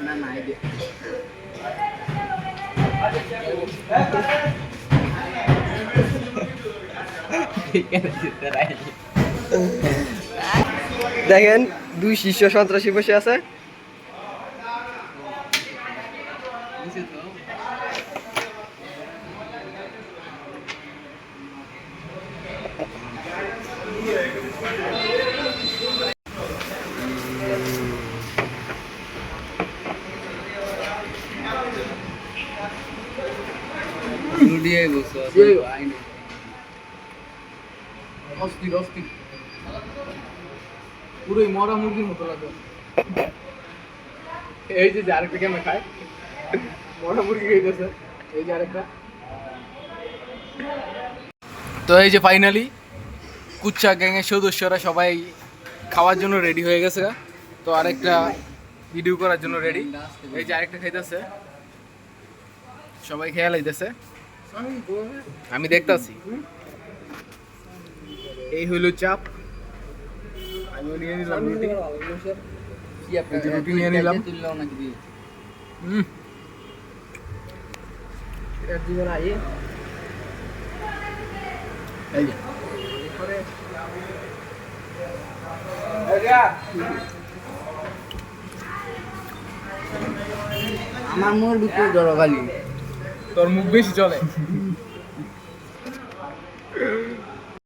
না না এই যে দেখেন দুই শীর্ষ সন্ত্রাসী বসে আছে দিয়ে বসো আইনি। অস্থির অস্থির। পুরোই মরা মুরগির মতো লাগে এই যে যে আরেকটা কেমন খায়? মরা মুরগি খাইতেছে এই যে আরেকটা। তো এই যে ফাইনালি কুচ্চা গ্যাংয়ের সদস্যরা সবাই খাওয়ার জন্য রেডি হয়ে গেছে তো আরেকটা ভিডিও করার জন্য রেডি এই যে আরেকটা খাইতেছে। সবাই খেয়াল হইতেছে। আমি দেখতাছি। এই হইল চাপ। আমিও নিয়ে নিলাম রুটি। এই যে রুটি নিয়ে নিলাম। হুম এই যে। আমার মোর বিক্রি ধরো খালি। তোর মুখ বেশি চলে।